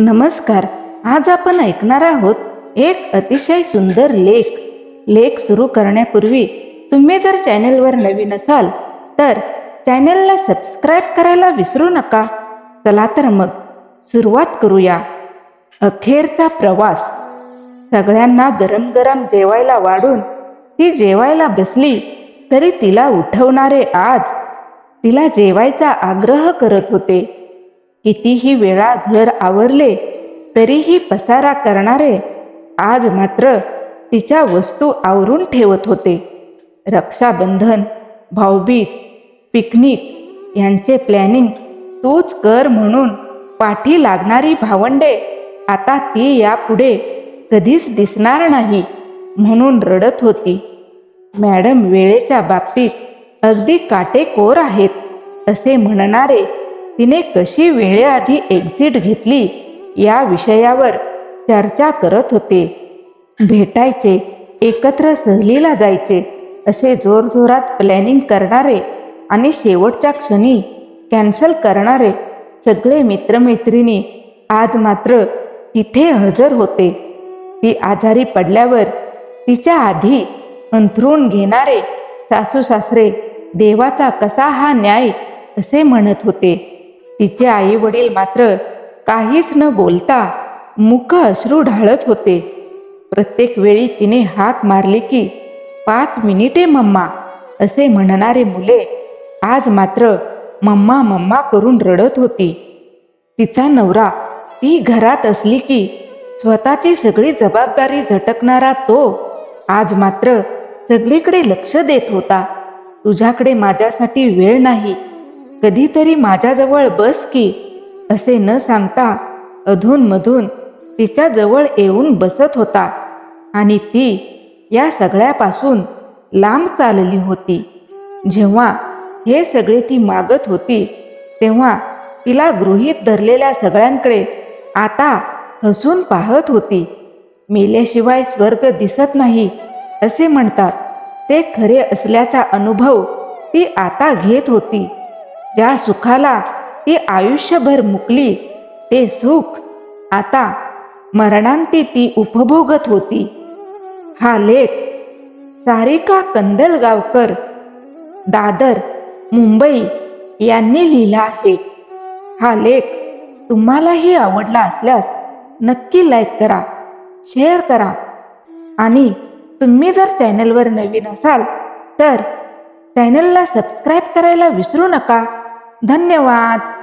नमस्कार आज आपण ऐकणार आहोत एक अतिशय सुंदर लेख. लेख सुरू करण्यापूर्वी तुम्ही जर चॅनेलवर नवीन असाल तर चॅनेलला सबस्क्राईब करायला विसरू नका. चला तर मग सुरुवात करूया. अखेरचा प्रवास. सगळ्यांना गरम गरम जेवायला वाढून ती जेवायला बसली तरी तिला उठवणारे आज तिला जेवायचा आग्रह करत होते. कितीही वेळा घर आवरले तरीही पसारा करणारे आज मात्र तिच्या वस्तू आवरून ठेवत होते. रक्षाबंधन भाऊबीज पिकनिक यांचे प्लॅनिंग तूच कर म्हणून पाठी लागणारी भावंडे आता ती यापुढे कधीच दिसणार नाही म्हणून रडत होती. मॅडम वेळेच्या बाबतीत अगदी काटेकोर आहेत असे म्हणणारे तिने कशी वेळेआधी एक्झिट घेतली या विषयावर चर्चा करत होते. भेटायचे एकत्र सहलीला जायचे असे जोरजोरात प्लॅनिंग करणारे आणि शेवटच्या क्षणी कॅन्सल करणारे सगळे मित्रमैत्रिणी आज मात्र तिथे हजर होते. ती आजारी पडल्यावर तिच्या आधी अंथरून घेणारे सासू सासरे देवाचा कसा हा न्याय असे म्हणत होते. तिचे आई वडील मात्र काहीच न बोलता मुख अश्रू ढाळत होते. प्रत्येक वेळी तिने हाक मारली की पाच मिनिटे मम्मा असे म्हणणारे मुले आज मात्र मम्मा मम्मा करून रडत होती. तिचा नवरा ती घरात असली की स्वतःची सगळी जबाबदारी झटकणारा तो आज मात्र सगळीकडे लक्ष देत होता. तुझ्याकडे माझ्यासाठी वेळ नाही. कधीतरी माझ्याजवळ बस की असे न सांगता अधूनमधून तिच्या जवळ येऊन बसत होता आणि ती या सगळ्यापासून लांब चालली होती. जेव्हा हे सगळे ती मागत होती तेव्हा तिला गृहीत धरलेल्या सगळ्यांकडे आता हसून पाहत होती. मेल्याशिवाय स्वर्ग दिसत नाही असे म्हणतात. ते खरे असल्याचा अनुभव ती आता घेत होती. ज्या सुखाला ती आयुष्यभर मुकली ते सुख आता मरणांती ती उपभोगत होती. हा लेख सारिका कंदलगावकर दादर मुंबई यांनी लिहिला आहे. हा लेख तुम्हालाही आवडला असल्यास नक्की लाईक करा शेअर करा आणि तुम्ही जर चॅनलवर नवीन असाल तर चॅनलला सबस्क्राईब करायला विसरू नका. धन्यवाद.